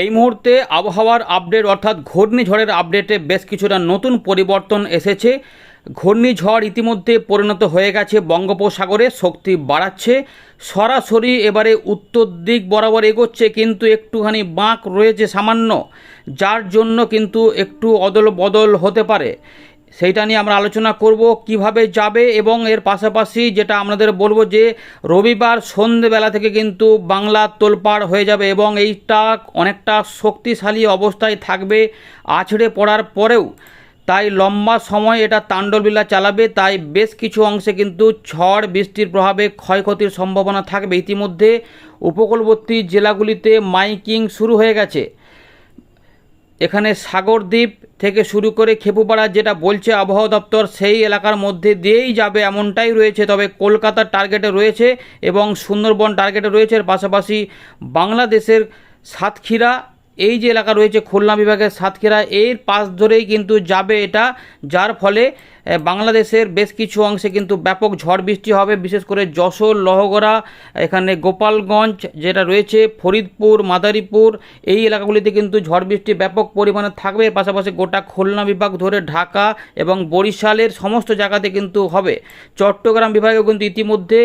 এই মুহূর্তে আবহাওয়ার আপডেট অর্থাৎ ঘূর্ণিঝড়ের আপডেটে বেশ কিছুটা নতুন পরিবর্তন এসেছে। ঘূর্ণিঝড় ইতিমধ্যে পরিণত হয়ে গেছে বঙ্গোপসাগরে, শক্তি বাড়াচ্ছে। সরাসরি এবারে উত্তর দিক বরাবর এগোচ্ছে, কিন্তু একটুখানি বাঁক রয়েছে সামান্য, যার জন্য কিন্তু একটু অদল বদল হতে পারে। সেইটা নিয়ে আমরা আলোচনা করব, কীভাবে যাবে এবং এর পাশাপাশি যেটা আমাদের বলব যে রবিবার সন্ধেবেলা থেকে কিন্তু বাংলা তোলপাড় হয়ে যাবে এবং এইটা অনেকটা শক্তিশালী অবস্থায় থাকবে আছড়ে পড়ার পরেও। তাই লম্বা সময় এটা তাণ্ডবলীলা চালাবে, তাই বেশ কিছু অংশে কিন্তু ঝড়, বৃষ্টির প্রভাবে ক্ষয়ক্ষতির সম্ভাবনা থাকবে। ইতিমধ্যে উপকূলবর্তী জেলাগুলিতে মাইকিং শুরু হয়ে গেছে। এখানে সাগরদ্বীপ থেকে শুরু করে খেপুপাড়া যেটা বলছে আবহাওয়া দপ্তর, সেই এলাকার মধ্যে দিয়েই যাবে এমনটাই রয়েছে। তবে কলকাতার টার্গেটে রয়েছে এবং সুন্দরবন টার্গেটে রয়েছে। এর পাশাপাশি বাংলাদেশের সাতক্ষীরা এই যে এলাকা রয়েছে খুলনা বিভাগের সাতক্ষীরা, এর পাশ ধরেই কিন্তু যাবে এটা, যার ফলে বাংলাদেশের বেশ কিছু অংশে কিন্তু ব্যাপক ঝড় বৃষ্টি হবে, বিশেষ করে যশোর, লহগড়া, এখানে গোপালগঞ্জ যেটা রয়েছে, ফরিদপুর, মাদারীপুর, এই এলাকাগুলিতে কিন্তু ঝড় বৃষ্টি ব্যাপক পরিমাণে থাকবে। এর পাশাপাশি গোটা খুলনা বিভাগ ধরে ঢাকা এবং বরিশালের সমস্ত জায়গাতে কিন্তু হবে। চট্টগ্রাম বিভাগেও কিন্তু ইতিমধ্যে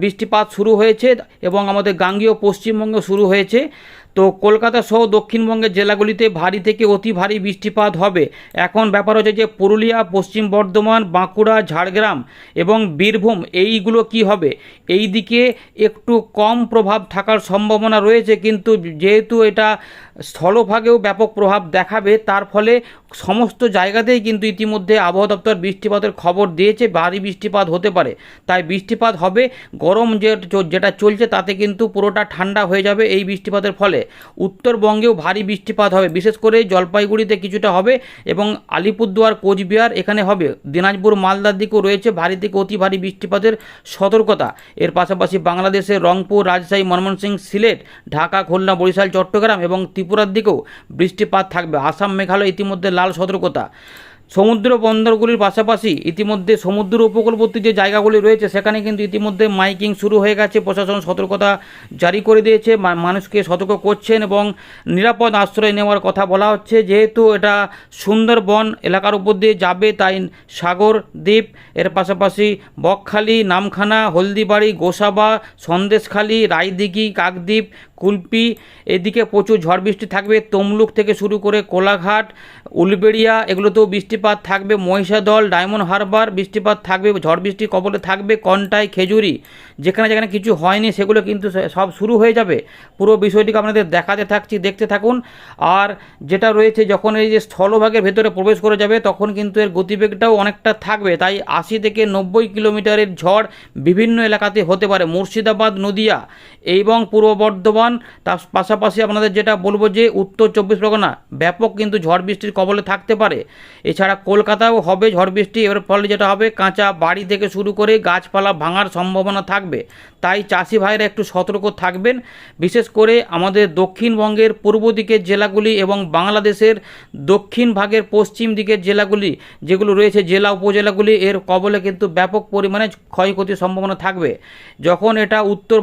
বৃষ্টিপাত শুরু হয়েছে এবং আমাদের গাঙ্গীয় পশ্চিমবঙ্গে শুরু হয়েছে। তো কলকাতা সহ দক্ষিণবঙ্গের জেলাগুলিতে ভারী থেকে অতি ভারী বৃষ্টিপাত হবে। এখন ব্যাপার হচ্ছে যে পুরুলিয়া, পশ্চিম বর্ধমান, বাঁকুড়া, ঝাড়গ্রাম এবং বীরভূম, এইগুলো কি হবে? এই দিকে একটু কম প্রভাব থাকার সম্ভাবনা রয়েছে, কিন্তু যেহেতু এটা স্থলভাগেও ব্যাপক প্রভাব দেখাবে। তার ফলে সমস্ত জায়গাতেই কিন্তু ইতিমধ্যে আবহাওয়া দপ্তর বৃষ্টিপাতের খবর দিয়েছে। ভারী বৃষ্টিপাত হতে পারে। তাই বৃষ্টিপাত হবে। গরম যে যেটা চলছে তাতে কিন্তু পুরোটা ঠান্ডা হয়ে যাবে এই বৃষ্টিপাতের ফলে। উত্তরবঙ্গেও ভারী বৃষ্টিপাত হবে। বিশেষ করে জলপাইগুড়িতে কিছুটা হবে এবং আলিপুরদুয়ার, কোচবিহার এখানে হবে। দিনাজপুর, মালদার দিকেও রয়েছে ভারী থেকে অতি ভারী বৃষ্টিপাতের সতর্কতা। এর পাশাপাশি বাংলাদেশের রংপুর, রাজশাহী, ময়মনসিংহ, সিলেট, ঢাকা, খুলনা, বরিশাল, চট্টগ্রাম এবং ত্রিপুরার দিকেও বৃষ্টিপাত থাকবে। আসাম, মেঘালয় ইতিমধ্যে লাল সতর্কতা। সমুদ্র বন্দরগুলির পাশাপাশি ইতিমধ্যে সমুদ্র উপকূলবর্তী যে জায়গাগুলি রয়েছে, সেখানে কিন্তু ইতিমধ্যে মাইকিং শুরু হয়ে গেছে। প্রশাসন সতর্কতা জারি করে দিয়েছে। মানুষকে সতর্ক করছেন এবং নিরাপদ আশ্রয় নেওয়ার কথা বলা হচ্ছে। যেহেতু এটা সুন্দরবন এলাকার উপর দিয়ে যাবে, তাই সাগর দ্বীপ, এর পাশাপাশি বকখালি, নামখানা, হলদিবাড়ি, গোসাবা, সন্দেশখালি, রায়দিঘি, কাকদ্বীপ কুলপি, এদিকে প্রচুর ঝড় বৃষ্টি থাকবে। তমলুক থেকে শুরু করে কোলাঘাট, উলবেড়িয়া, এগুলোতেও বৃষ্টিপাত থাকবে। মহিষাদল, ডায়মন্ড হারবার, বৃষ্টিপাত থাকবে, ঝড় বৃষ্টি কবলে থাকবে। কন্টাই, খেজুরি, যেখানে যেখানে কিছু হয়নি, সেগুলো কিন্তু সব শুরু হয়ে যাবে। পুরো বিষয়টিকে আপনাদের দেখাতে থাকছি, দেখতে থাকুন। আর যেটা রয়েছে, যখন এই যে স্থলভাগের ভেতরে প্রবেশ করে যাবে, তখন কিন্তু এর গতিবেগটাও অনেকটা থাকবে। তাই আশি থেকে নব্বই কিলোমিটারের ঝড় বিভিন্ন এলাকাতে হতে পারে। মুর্শিদাবাদ, নদিয়া এবং পূর্ব বর্ধমান তার পাশাপাশি আপনাদের যেটা বলব যে উত্তর চব্বিশ পরগনা, ব্যাপক কিন্তু ঝড় বৃষ্টির কবলে থাকতে পারে। এছাড়া কলকাতাও হবে ঝড় বৃষ্টি, এর ফলে যেটা হবে, কাঁচা বাড়ি থেকে শুরু করে গাছপালা ভাঙার সম্ভাবনা থাকবে। তাই চাষি ভাইরা একটু সতর্ক থাকবেন। বিশেষ করে আমাদের দক্ষিণবঙ্গের পূর্ব দিকের জেলাগুলি এবং বাংলাদেশের দক্ষিণ ভাগের পশ্চিম দিকের জেলাগুলি, যেগুলো রয়েছে জেলা উপজেলাগুলি, এর কবলে কিন্তু ব্যাপক পরিমাণে ক্ষয়ক্ষতির সম্ভাবনা থাকবে। যখন এটা উত্তর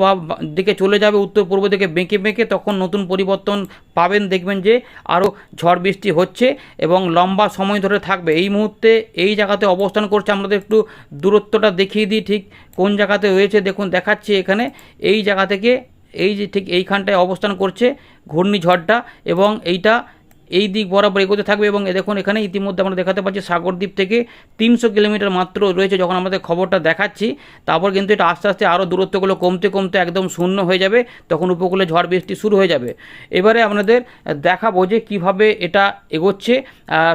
দিকে চলে যাবে, উত্তর পূর্ব দিকে বেঁকে বেঁকে তখন নতুন পরিবর্তন পাবেন। দেখবেন যে আরও ঝড় বৃষ্টি হচ্ছে এবং লম্বা সময় ধরে থাকবে। এই মুহূর্তে এই জায়গাতে অবস্থান করছে, আমাদের একটু দূরত্বটা দেখিয়ে দিই ঠিক কোন জায়গাতে রয়েছে দেখুন, দেখাচ্ছি এখানে। এই জায়গা থেকে এই যে ঠিক এইখানটায় অবস্থান করছে ঘূর্ণিঝড়টা এবং এইটা এই দিক বরাবর এগোতে থাকবে এবং দেখুন এখানে ইতিমধ্যে আমরা দেখাতে পাচ্ছি সাগরদ্বীপ থেকে তিনশো কিলোমিটার মাত্র রয়েছে যখন আমাদের খবরটা দেখাচ্ছি। তারপর কিন্তু এটা আস্তে আস্তে আরও দূরত্বগুলো কমতে কমতে একদম শূন্য হয়ে যাবে। তখন উপকূলে ঝড় বৃষ্টি শুরু হয়ে যাবে। এবারে আপনাদের দেখাবো যে কীভাবে এটা এগোচ্ছে।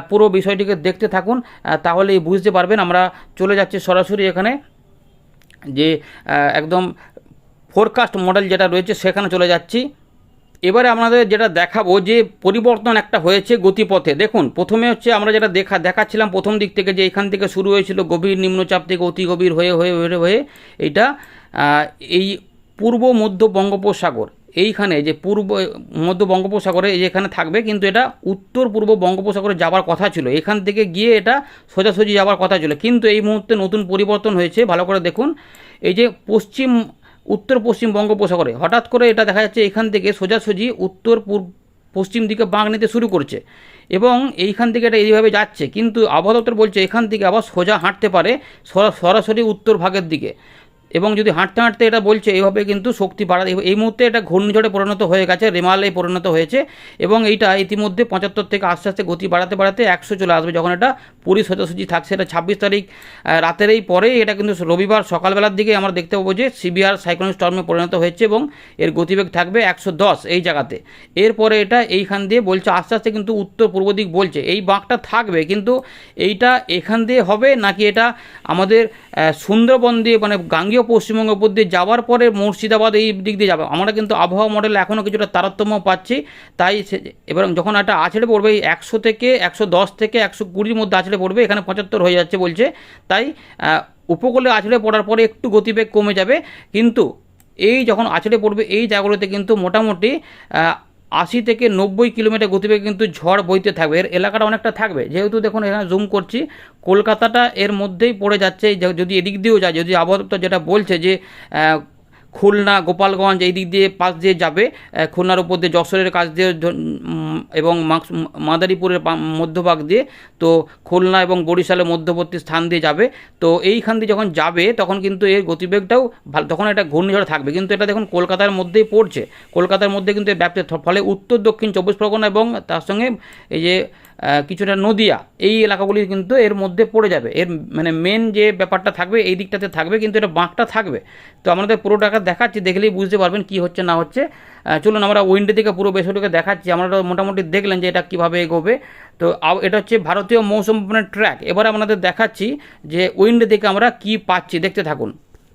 পুরো বিষয়টিকে দেখতে থাকুন। আহ, তাহলেই বুঝতে পারবেন। আমরা চলে যাচ্ছি সরাসরি এখানে যে একদম ফোরকাস্ট মডেল যেটা রয়েছে সেখানে চলে যাচ্ছি। এবারে আপনাদের যেটা দেখাবো যে পরিবর্তন একটা হয়েছে গতিপথে। দেখুন, প্রথমে হচ্ছে আমরা যেটা দেখা, দেখাচ্ছিলাম প্রথম দিক থেকে যে এখান থেকে শুরু হয়েছিল গভীর নিম্নচাপ থেকে অতি গভীর হয়ে হয়ে হয়ে হয়ে এইটা এই পূর্ব মধ্য বঙ্গোপসাগর। এইখানে যে পূর্ব, মধ্য বঙ্গোপসাগরে এই যে এখানে থাকবে, কিন্তু এটা উত্তর পূর্ব বঙ্গোপসাগরে যাওয়ার কথা ছিল। এখান থেকে গিয়ে এটা সোজাসুজি যাওয়ার কথা ছিল। কিন্তু এই মুহূর্তে নতুন পরিবর্তন হয়েছে। ভালো করে দেখুন, এই যে পশ্চিম উত্তর পশ্চিম বঙ্গোপসাগরে। হঠাৎ করে এটা দেখা যাচ্ছে এখান থেকে সোজাসুজি উত্তর পূর্ব পশ্চিম দিকে বাঁক নিতে শুরু করছে এবং এইখান থেকে এটা এইভাবে যাচ্ছে। কিন্তু আবহাওয়া বলছে এখান থেকে আবার সোজা হাঁটতে পারে সরা- সরাসরি উত্তর ভাগের দিকে। এবং যদি হাঁটতে হাঁটতে এটা বলছে, এইভাবে কিন্তু শক্তি বাড়া এই মুহূর্তে এটা ঘূর্ণিঝড়ে পরিণত হয়ে গেছে রেমালে পরিণত হয়েছে এবং এইটা ইতিমধ্যে পঁচাত্তর থেকে আস্তে আস্তে গতি বাড়াতে বাড়াতে একশো চলে আসবে যখন এটা পুরী সোজাসুজি থাকছে এটা ছাব্বিশ তারিখ রাতেরই পরে এটা কিন্তু রবিবার সকালবেলার দিকে আমরা দেখতে পাবো যে সিবিআর সাইক্লোনিক স্টর্মে পরিণত হয়েছে এবং এর গতিবেগ থাকবে একশো দশ এই জায়গাতে। এরপরে এটা এইখান দিয়ে বলছে, আস্তে আস্তে কিন্তু উত্তর পূর্ব দিক বলছে। এই বাঁকটা থাকবে, কিন্তু এইটা এখান দিয়ে হবে নাকি এটা আমাদের সুন্দরবন দিয়ে মানে গাঙ্গীয় পশ্চিমবঙ্গ উপর দিয়ে যাওয়ার পরে মুর্শিদাবাদ এই দিক দিয়ে যাবে? আমরা কিন্তু আবহাওয়া মডেল এখনও কিছুটা তারতম্য পাচ্ছি, তাই এবার যখন একটা আছড়ে পড়বে একশো থেকে একশো দশ থেকে একশো কুড়ির মধ্যে আছড়ে পড়বে, এখানে পঁচাত্তর হয়ে যাচ্ছে বলছে। তাই উপকূলে আছড়ে পড়ার পরে একটু গতিবেগ কমে যাবে। কিন্তু এই যখন আছড়ে পড়বে, এই জায়গাগুলোতে কিন্তু মোটামুটি আশি থেকে নব্বই কিলোমিটার গতিবেগ কিন্তু ঝড় বইতে থাকবে। এর এলাকাটা অনেকটা থাকবে। যেহেতু দেখুন, এখানে জুম করছি, কলকাতাটা এর মধ্যেই পড়ে যাচ্ছে। যদি এদিক দিয়েও যায়, যদি আবহাওয়া যেটা বলছে যে খুলনা, গোপালগঞ্জ এই দিক দিয়ে পাশ দিয়ে যাবে। খুলনার উপর দিয়ে যশোরের কাছ দিয়ে এবং মাদারীপুরের মধ্যভাগ দিয়ে তো খুলনা এবং বরিশালের মধ্যবর্তী স্থান দিয়ে যাবে। তো এইখান দিয়ে যখন যাবে, তখন কিন্তু এর গতিবেগটাও ভালো, তখন এটা ঘূর্ণিঝড় থাকবে। কিন্তু এটা দেখুন কলকাতার মধ্যেই পড়ছে। কলকাতার মধ্যে কিন্তু এর ব্যাপ্তি। ফলে উত্তর, দক্ষিণ চব্বিশ পরগনা এবং তার সঙ্গে এই যে কিছুটা নদিয়া, এই এলাকাগুলি কিন্তু এর মধ্যে পড়ে যাবে। এর মানে মেন যে ব্যাপারটা থাকবে, এই দিকটাতে থাকবে, কিন্তু এটা বাঁকটা থাকবে। তো আমাদের পুরোটাকে দেখাচ্ছি, দেখলেই বুঝতে পারবেন কি হচ্ছে, না হচ্ছে। চলুন আমরা উইন্ডো থেকে পুরো বেসরকে দেখাচ্ছি। আমরা মোটামুটি দেখলেন যে এটা কীভাবে এগোবে। তো এটা হচ্ছে ভারতীয় মৌসুম ট্র্যাক এবার আপনাদের দেখাচ্ছি যে উইন্ডো থেকে আমরা কি পাচ্ছি, দেখতে থাকুন।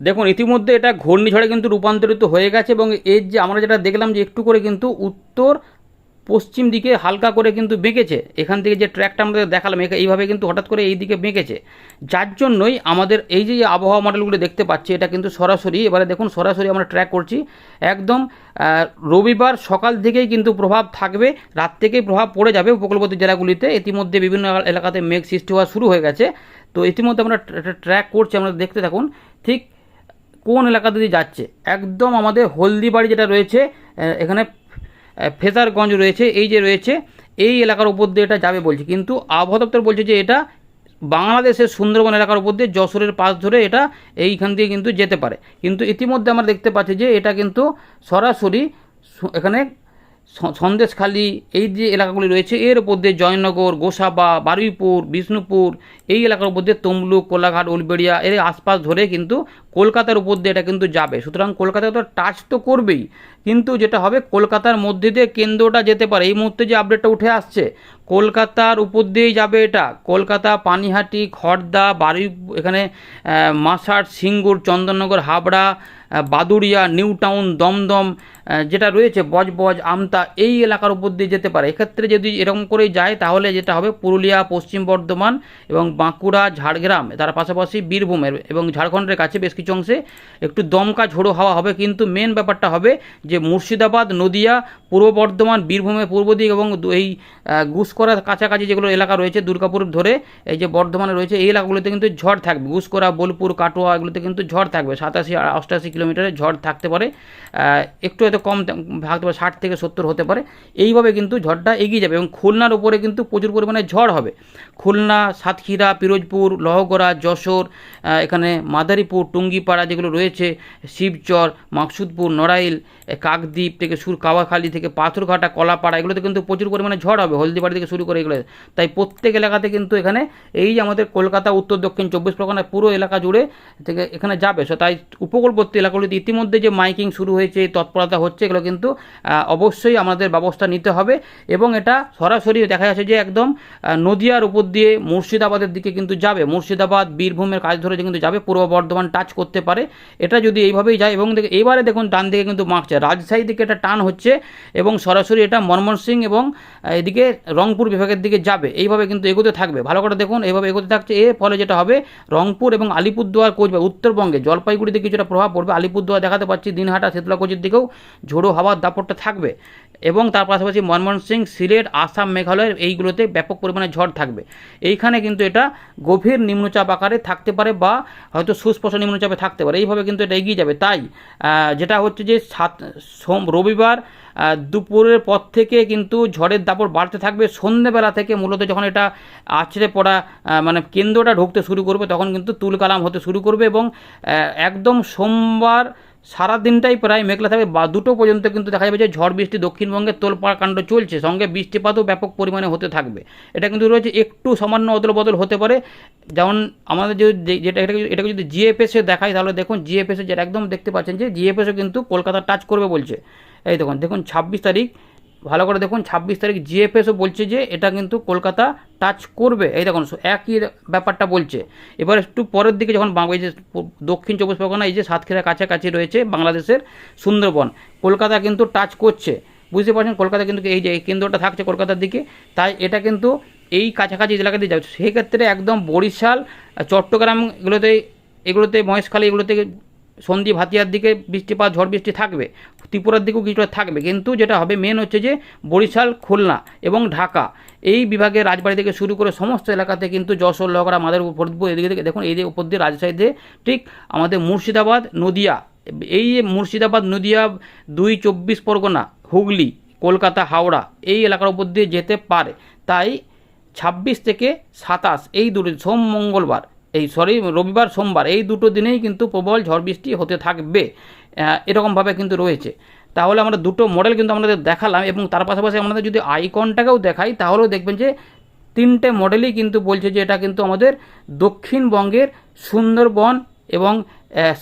দেখুন, ইতিমধ্যে এটা ঘূর্ণিঝড়ে কিন্তু রূপান্তরিত হয়ে গেছে এবং এর যে আমরা যেটা দেখলাম যে একটু করে কিন্তু উত্তর পশ্চিম দিকে হালকা করে কিন্তু বেঁকেছে। এখান থেকে যে ট্র্যাকটা আমাদের দেখালাম এইভাবে কিন্তু হঠাৎ করে এই দিকে বেঁকেছে। যার জন্যই আমাদের এই যে আবহাওয়া মডেলগুলো দেখতে পাচ্ছি, এটা কিন্তু সরাসরি, এবারে দেখুন সরাসরি আমরা ট্র্যাক করছি। একদম রবিবার সকাল থেকেই কিন্তু প্রভাব থাকবে, রাত থেকেই প্রভাব পড়ে যাবে উপকূলবর্তী জেলাগুলিতে। ইতিমধ্যে বিভিন্ন এলা- এলাকাতে মেঘ সৃষ্টি হওয়া শুরু হয়ে গেছে। তো ইতিমধ্যে আমরা ট্র্যাক করছি, আমরা দেখতে থাকুন, ঠিক কোন এলাকা দিয়ে যাচ্ছে। একদম আমাদের হলদিবাড়ি যেটা রয়েছে এখানে ফেজারগঞ্জ রয়েছে, এই যে রয়েছে, এই এলাকার উপর দিয়ে এটা যাবে বলছে। কিন্তু আবহাওয়া দপ্তর বলছে যে এটা বাংলাদেশের সুন্দরবন এলাকার উপর দিয়ে যশোরের পাশ ধরে এটা এইখান দিয়ে কিন্তু যেতে পারে। কিন্তু ইতিমধ্যে আমরা দেখতে পাচ্ছি যে এটা কিন্তু সরাসরি এখানে সন্দেশখালি, এই যে এলাকাগুলি রয়েছে, এর উপর দিয়ে জয়নগর, গোসাবা, বারুইপুর, বিষ্ণুপুর, এই এলাকার উপর দিয়ে তমলুক, কোলাঘাট, উলবেড়িয়া, এর আশপাশ ধরে কিন্তু কলকাতার উপর দিয়ে এটা কিন্তু যাবে। সুতরাং কলকাতা তো টাচ তো করবেই। কিন্তু যেটা হবে, কলকাতার মধ্যে দিয়ে কেন্দ্রটা যেতে পারে। এই মুহূর্তে যে আপডেটটা উঠে আসছে, কলকাতার উপর দিয়েই যাবে এটা। কলকাতা, পানিহাটি খড়দা বারুই, এখানে মাসাট সিঙ্গুর, চন্দননগর, হাবড়া বাদুড়িয়া নিউ টাউন দমদম যেটা রয়েছে, বজবজ, আমতা, এই এলাকার উপর দিয়ে যেতে পারে। এক্ষেত্রে যদি এরকম করেই যায়, তাহলে যেটা হবে, পুরুলিয়া, পশ্চিম বর্ধমান এবং বাঁকুড়া, ঝাড়গ্রাম, তার পাশাপাশি বীরভূমের এবং ঝাড়খণ্ডের কাছে বেশ কিছু অংশে একটু দমকা ঝোড়ো হাওয়া হবে কিন্তু মেন ব্যাপারটা হবে যে মুর্শিদাবাদ নদিয়া পূর্ব বর্ধমান বীরভূমে পূর্ব দিক এবং এই আহ, গুসকরার কাছাকাছি যেগুলো এলাকা রয়েছে দুর্গাপুর ধরে এই যে বর্ধমানে রয়েছে এই এলাকাগুলোতে কিন্তু ঝড় থাকবে। গুসকরা বোলপুর কাটোয়া এগুলোতে কিন্তু ঝড় থাকবে সাতাশি অষ্টাশি কিলোমিটারের ঝড় থাকতে পারে। একটু হয়তো কম থাকতে পারে ষাট থেকে সত্তর হতে পারে। এইভাবে কিন্তু ঝড়টা এগিয়ে যাবে এবং খুলনার উপরে কিন্তু প্রচুর পরিমাণে ঝড় হবে। খুলনা সাতক্ষীরা পিরোজপুর লহগড়া যশোর এখানে মাদারীপুর টুঙ্গিপাড়া যেগুলো রয়েছে, শিবচর, মাকসুদপুর, নড়াইল, কাকদ্বীপ থেকে শুরু কাওয়াখালী থেকে পাথরঘাটা, কলাপাড়া, এগুলোতে কিন্তু প্রচুর পরিমাণে ঝড় হবে, হলদিবাড়ি থেকে শুরু করে এগুলো। তাই প্রত্যেক এলাকাতে কিন্তু এখানে এই যে আমাদের কলকাতা, উত্তর, দক্ষিণ, চব্বিশ পরগনা পুরো এলাকা জুড়ে থেকে এখানে যাবে। সো তাই উপকূলবর্তী এলাকাগুলিতে ইতিমধ্যে যে মাইকিং শুরু হয়েছে, তৎপরতা হচ্ছে, এগুলো কিন্তু অবশ্যই আমাদের ব্যবস্থা নিতে হবে এবং এটা সরাসরি দেখা যাচ্ছে যে একদম নদিয়ার উপর দিয়ে মুর্শিদাবাদের দিকে কিন্তু যাবে। মুর্শিদাবাদ, বীরভূমের কাজ ধরে কিন্তু যাবে। পূর্ব বর্ধমান টাচ করতে পারে। এটা যদি এইভাবেই যায় এবং এবারে দেখুন ডান দিকে কিন্তু মাখছে রাজশাহী দিকে এটা টান হচ্ছে এবং সরাসরি এটা ময়মনসিংহ এবং এদিকে রংপুর বিভাগের দিকে যাবে। এইভাবে কিন্তু এগোতে থাকবে। ভালো করে দেখুন, এইভাবে এগোতে থাকছে। এর ফলে যেটা হবে, রংপুর এবং আলিপুরদুয়ার কোচবিহার উত্তরবঙ্গে জলপাইগুড়িতে কিছুটা প্রভাব পড়বে। আলিপুরদুয়ার দেখাতে পাচ্ছি দিনহাটা, শীতলাকুচির দিকেও ঝোড়ো হাওয়ার দাপটটা থাকবে। এবং তার পাশাপাশি মনমোহন সিং, সিলেট, আসাম, মেঘালয়ের এইগুলোতে ব্যাপক পরিমাণে ঝড় থাকবে। এইখানে কিন্তু এটা গভীর নিম্নচাপ আকারে থাকতে পারে বা হয়তো সুস্পষ্ট নিম্নচাপে থাকতে পারে। এইভাবে কিন্তু এটা এগিয়ে যাবে। তাই যেটা হচ্ছে যে সাত, সোম, রবিবার দুপুরের পর থেকে কিন্তু ঝড়ের দাপট বাড়তে থাকবে। সন্ধ্যেবেলা থেকে মূলত যখন এটা আছড়ে পড়া মানে কেন্দ্রটা ঢুকতে শুরু করবে, তখন কিন্তু তুলকালাম হতে শুরু করবে এবং একদম সোমবার সারা দিনটাই প্রায় মেঘলা থাকবে বা দুটো পর্যন্ত কিন্তু দেখা যাবে যে ঝড় বৃষ্টি দক্ষিণবঙ্গে তোলপাড় কাণ্ড চলছে। সঙ্গে বৃষ্টিপাতও ব্যাপক পরিমাণে হতে থাকবে। এটা কিন্তু রয়েছে একটু সামান্য অদল বদল হতে পারে। যেমন আমাদের যে যে- যেটা এটাকে এটাকে যদি জিএফএসে দেখায়, তাহলে দেখুন জিএফএসে যেটা একদম দেখতে পাচ্ছেন যে জিএফএসও কিন্তু কলকাতা টাচ করবে বলছে। এই দেখুন দেখুন ছাব্বিশ তারিখ ভালো করে দেখুন, ছাব্বিশ তারিখ জিএফএসও বলছে যে এটা কিন্তু কলকাতা টাচ করবে। এই দেখুন, একই ব্যাপারটা বলছে। এবার একটু পরের দিকে যখন এই যে দক্ষিণ চব্বিশ পরগনা, এই যে সাতক্ষীরা কাছাকাছি রয়েছে বাংলাদেশের সুন্দরবন, কলকাতা কিন্তু টাচ করছে। বুঝতে পারছেন? কলকাতা কিন্তু এই যে কেন্দ্রটা থাকছে কলকাতার দিকে। তাই এটা কিন্তু এই কাছাকাছি এলাকাতে যাচ্ছে। সেক্ষেত্রে একদম বরিশাল, চট্টগ্রাম এগুলোতে এগুলোতে মহেশখালী, এগুলোতে সন্ধি ভাতিয়ার দিকে বৃষ্টিপাত, ঝড় বৃষ্টি থাকবে, ত্রিপুরার দিকেও কিছুটা থাকবে। কিন্তু যেটা হবে মেন হচ্ছে যে বরিশাল, খুলনা এবং ঢাকা এই বিভাগে রাজবাড়ি থেকে শুরু করে সমস্ত এলাকাতে কিন্তু যশোর লগড়া মাদের উপর এদিকে থেকে দেখুন, এই উপর দিয়ে রাজশাহী দিয়ে ঠিক আমাদের মুর্শিদাবাদ, নদিয়া, এই মুর্শিদাবাদ, নদিয়া, দুই চব্বিশ পরগনা, হুগলি, কলকাতা, হাওড়া এই এলাকার উপর দিয়ে যেতে পারে। তাই ছাব্বিশ থেকে সাতাশ, এই দুটো সোম, মঙ্গলবার এই সরি, রবিবার, সোমবার, এই দুটো দিনেই কিন্তু প্রবল ঝড় বৃষ্টি হতে থাকবে। এরকমভাবে কিন্তু রয়েছে। তাহলে আমরা দুটো মডেল কিন্তু আমাদের দেখালাম এবং তার পাশাপাশি আমাদের যদি আইকনটাকেও দেখাই, তাহলেও দেখবেন যে তিনটে মডেলই কিন্তু বলছে যে এটা কিন্তু আমাদের দক্ষিণবঙ্গের সুন্দরবন এবং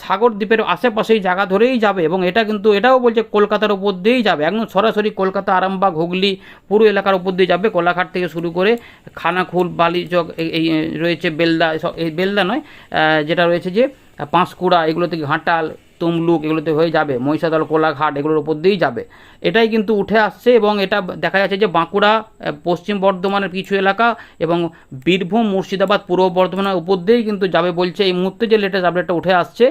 সাগর দ্বীপের আশেপাশেই জায়গা ধরেই যাবে এবং এটা কিন্তু এটাও বলছে কলকাতার উপর দিয়েই যাবে। একদম সরাসরি কলকাতা, আরামবাগ, হুগলি পুরো এলাকার উপর দিয়ে যাবে। কোলাঘাট থেকে শুরু করে খানাখুল, বালিচক এই রয়েছে বেলদা এই বেলদা নয় যেটা রয়েছে যে পাঁশকুড়া, এগুলো থেকে ঘাটাল তমলুক এগুলোতে হয়ে যাবে, মহিষাদল, কোলাঘাট এগুলোর উপর দিয়েই যাবে। এটাই কিন্তু উঠে আসছে এবং এটা দেখা যাচ্ছে যে বাঁকুড়া পশ্চিম বর্ধমানের কিছু এলাকা এবং বীরভূম, মুর্শিদাবাদ, পূর্ব বর্ধমানের উপর দিয়েই কিন্তু যাবে বলছে। এই মুহূর্তে যে লেটেস্ট আপডেটটা উঠে আসছে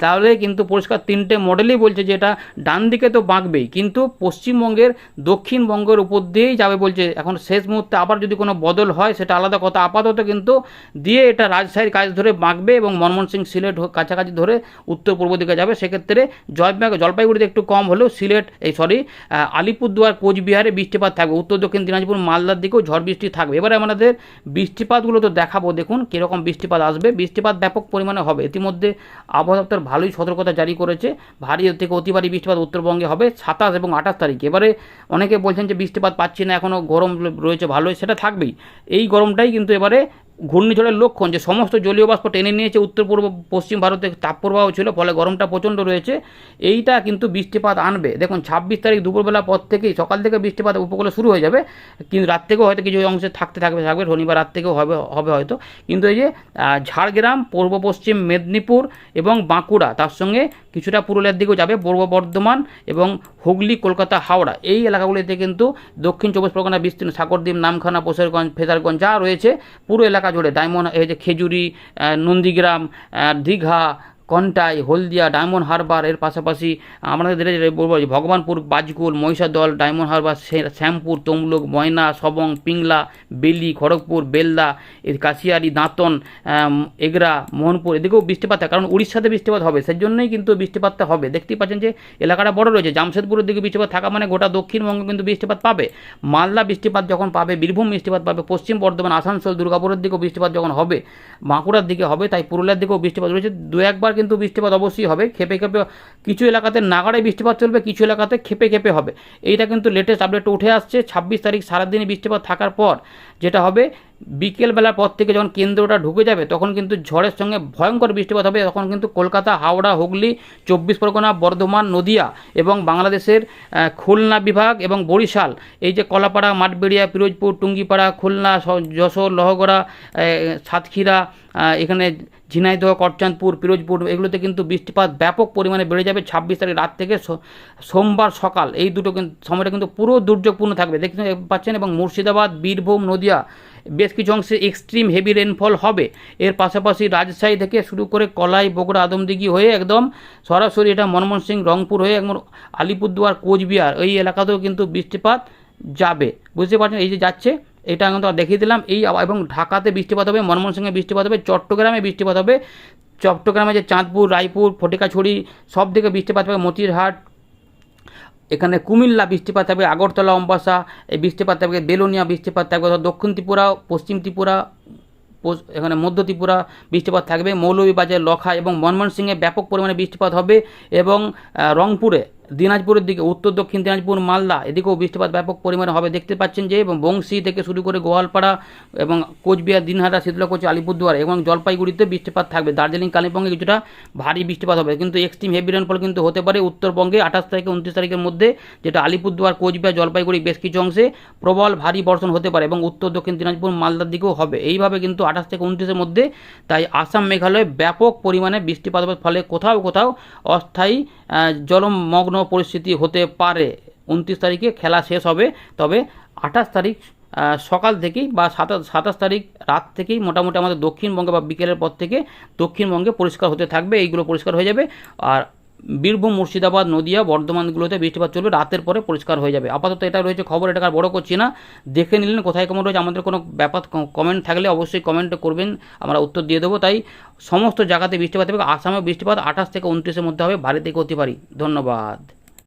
তাহলে কিন্তু পরিষ্কার তিনটে মডেলই বলছে যে এটা ডান দিকে তো বাঁকবেই, কিন্তু পশ্চিমবঙ্গের দক্ষিণবঙ্গের উপর দিয়েই যাবে বলছে। এখন শেষ মুহূর্তে আবার যদি কোনো বদল হয়, সেটা আলাদা কথা। আপাতত কিন্তু দিয়ে এটা রাজশাহীর কাজ ধরে বাঁকবে এবং মনমোহন সিলেট কাছাকাছি ধরে উত্তর পূর্ব দিকে যাবে। সেক্ষেত্রে জলপাইগুড়িতে একটু কম হলেও সিলেট এই সরি আলিপুরদুয়ার, কোচবিহারে বৃষ্টিপাত থাকবে। উত্তর দক্ষিণ দিনাজপুর, মালদার দিকেও ঝড় বৃষ্টি থাকবে। এবারে আমাদের বৃষ্টিপাতগুলো তো দেখাবো। দেখুন কীরকম বৃষ্টিপাত আসবে। বৃষ্টিপাত ব্যাপক পরিমাণে হবে। ইতিমধ্যে আবহাওয়া দপ্তর ভালোই সতর্কতা জারি করেছে। ভারী থেকে অতি ভারী বৃষ্টিপাত উত্তরবঙ্গে হবে সাতাশ এবং আঠাশ তারিখ। এবারে অনেকে বলছেন যে বৃষ্টিপাত পাচ্ছি না এখনও গরম রয়েছে ভালোই, সেটা থাকবেই। এই গরমটাই কিন্তু এবারে ঘূর্ণিঝড়ের লক্ষণ যে সমস্ত জলীয় বাষ্প টেনে নিয়েছে উত্তর পূর্ব, পশ্চিম ভারতে তাপপ্রবাহ ছিল, ফলে গরমটা প্রচণ্ড রয়েছে। এইটা কিন্তু বৃষ্টিপাত আনবে। দেখুন, ছাব্বিশ তারিখ দুপুরবেলা পর থেকেই সকাল থেকে বৃষ্টিপাত উপকূলে শুরু হয়ে যাবে। কিন্তু রাত থেকেও হয়তো কিছু অংশে থাকতে থাকবে থাকবে। শনিবার রাত থেকেও হবে হবে হয়তো। কিন্তু এই যে ঝাড়গ্রাম, পূর্ব পশ্চিম মেদিনীপুর এবং বাঁকুড়া, তার সঙ্গে কিছুটা পুরুলিয়ার দিকেও যাবে। পূর্ব বর্ধমান এবং হুগলি, কলকাতা, হাওড়া এই এলাকাগুলিতে কিন্তু দক্ষিণ চব্বিশ পরগনা বিস্তীর্ণ সাগরদ্বীপ, নামখানা, পোশেরগঞ্জ, ফেদারগঞ্জ যা রয়েছে, পুরো এলাকা জুড়ে। ডায়মন্ড এই যে খেজুরি নন্দীগ্রাম দীঘা কন্টাই, হলদিয়া, ডায়মন্ড হারবার, এর পাশাপাশি আমাদের বলব ভগবানপুর, বাজকুল, মহিষাদল, ডায়মন্ড হারবার শ্যামপুর, তমলুক, ময়না, সবং, পিংলা, বেলি, খড়গপুর, বেলদা কাশিয়ারি, দাঁতন এগরা, মোহনপুর, এদিকেও বৃষ্টিপাত হয়, কারণ উড়িষ্যাতে বৃষ্টিপাত হবে সেই জন্যই কিন্তু বৃষ্টিপাতটা হবে। দেখতেই পাচ্ছেন যে এলাকাটা বড় রয়েছে, জামশেদপুরের দিকে বৃষ্টিপাত থাকা মানে গোটা দক্ষিণবঙ্গে কিন্তু বৃষ্টিপাত পাবে। মালদা বৃষ্টিপাত যখন পাবে, বীরভূম বৃষ্টিপাত পাবে, পশ্চিম বর্ধমান, আসানসোল, দুর্গাপুরের দিকেও বৃষ্টিপাত যখন হবে, বাঁকুড়ার দিকে হবে, তাই পুরুলিয়ার দিকেও বৃষ্টিপাত রয়েছে। দু একবার কিন্তু বৃষ্টিপাত অবশ্যই হবে। খেপে খেপে কিছু এলাকাতে নাগাড়ে বৃষ্টিপাত চলবে, কিছু এলাকাতে খেপে খেপে হবে। এইটা কিন্তু লেটেস্ট আপডেট উঠে আসছে। ছাব্বিশ তারিখ সারাদিনই বৃষ্টিপাত থাকার পর যেটা হবে বিকেলবেলার পর থেকে যখন কেন্দ্রটা ঢুকে যাবে, তখন কিন্তু ঝড়ের সঙ্গে ভয়ঙ্কর বৃষ্টিপাত হবে। তখন কিন্তু কলকাতা, হাওড়া, হুগলি, চব্বিশ পরগনা, বর্ধমান, নদিয়া এবং বাংলাদেশের খুলনা বিভাগ এবং বরিশাল, এই যে কলাপাড়া, মাঠবেড়িয়া পিরোজপুর টুঙ্গিপাড়া, খুলনা যশোর, লহগড়া সাতক্ষীরা এখানে ঝিনাইদহ করচাঁদপুর পিরোজপুর এগুলোতে কিন্তু বৃষ্টিপাত ব্যাপক পরিমাণে বেড়ে যাবে ছাব্বিশ তারিখ রাত থেকে সোমবার সকাল। এই দুটো কিন্তু সময়টা কিন্তু পুরো দুর্যোগপূর্ণ থাকবে। দেখতে পাচ্ছেন এবং মুর্শিদাবাদ, বীরভূম, নদিয়া বেশ কিছু অংশে এক্সট্রিম হেভি রেনফল হবে। এর পাশাপাশি রাজশাহী থেকে শুরু করে কলাই, বগুড়া, আদমদিঘি হয়ে একদম সরাসরি এটা মনমোহন সিং, রংপুর হয়ে একদম আলিপুরদুয়ার, কোচবিহার এই এলাকাতেও কিন্তু বৃষ্টিপাত যাবে। বুঝতে পারছেন? এই যে যাচ্ছে, এটা কিন্তু দেখিয়ে দিলাম। এই এবং ঢাকাতে বৃষ্টিপাত হবে, মনমোহন সিংয়ে বৃষ্টিপাত হবে, চট্টগ্রামে বৃষ্টিপাত হবে। চট্টগ্রামে যে চাঁদপুর, রায়পুর, ফটিকাছড়ি সব দিকে বৃষ্টিপাত হবে, মতিরহাট এখানে কুমিল্লা বৃষ্টিপাত থাকবে আগরতলা, অম্বাসা, এই বৃষ্টিপাত থাকবে বেলুনিয়া বৃষ্টিপাত থাকবে, অর্থাৎ দক্ষিণ ত্রিপুরা, পশ্চিম ত্রিপুরা এখানে মধ্য ত্রিপুরা বৃষ্টিপাত থাকবে, মৌলভীবাজার, লখা এবং মনমোহন সিংয়ে ব্যাপক পরিমাণে বৃষ্টিপাত হবে এবং রংপুরে দিনাজপুরের দিকে উত্তর দক্ষিণ দিনাজপুর মালদা এদিকেও বৃষ্টিপাত ব্যাপক পরিমাণে হবে। দেখতে পাচ্ছেন যে এবং বংশী থেকে শুরু করে গোয়ালপাড়া এবং কোচবিহার দিনহাটা শীতলকুচি আলিপুরদুয়ার এবং জলপাইগুড়িতে বৃষ্টিপাত থাকবে। দার্জিলিং কালিম্পংয়ে কিছুটা ভারী বৃষ্টিপাত হবে কিন্তু এক্সট্রিম হেভি রেনফল কিন্তু হতে পারে উত্তরবঙ্গে। আঠাশ থেকে উনত্রিশ তারিখের মধ্যে যেটা আলিপুরদুয়ার কোচবিহার জলপাইগুড়ি বেশ কিছু অংশে প্রবল ভারী বর্ষণ হতে পারে এবং উত্তর দক্ষিণ দিনাজপুর মালদার দিকেও হবে। এইভাবে কিন্তু আঠাশ থেকে উনত্রিশের মধ্যে তাই আসাম মেঘালয়ে ব্যাপক পরিমাণে বৃষ্টিপাত হবে ফলে কোথাও কোথাও অস্থায়ী আহ, জলমগ্ন পরিস্থিতি হতে পারে। উনত্রিশ তারিখে খেলা শেষ হবে, তবে আঠাশ তারিখ সকাল থেকেই বা সাতাশ সাতাশ তারিখ রাত থেকেই মোটামুটি আমাদের দক্ষিণবঙ্গে বা বিকেলের পর থেকে দক্ষিণবঙ্গে পরিষ্কার হতে থাকবে, এইগুলো পরিষ্কার হয়ে যাবে। আর বীরভূম, মুর্শিদাবাদ, নদিয়া বর্ধমানগুলোতে বৃষ্টিপাত চলবে। রাতের পরে পরিষ্কার হয়ে যাবে। আপাতত এটা রয়েছে খবর, এটা আর বড় করছি না। দেখে নিলেন কোথায় কেমন রয়েছে। আমাদের কোনো ব্যাপার কমেন্ট থাকলে অবশ্যই কমেন্ট করবেন, আমরা উত্তর দিয়ে দেবো। তাই সমস্ত জায়গাতে বৃষ্টিপাত হবে। আসামে বৃষ্টিপাত আঠাশ থেকে উনত্রিশের মধ্যে হবে। ভারী থেকে হতে পারি। ধন্যবাদ।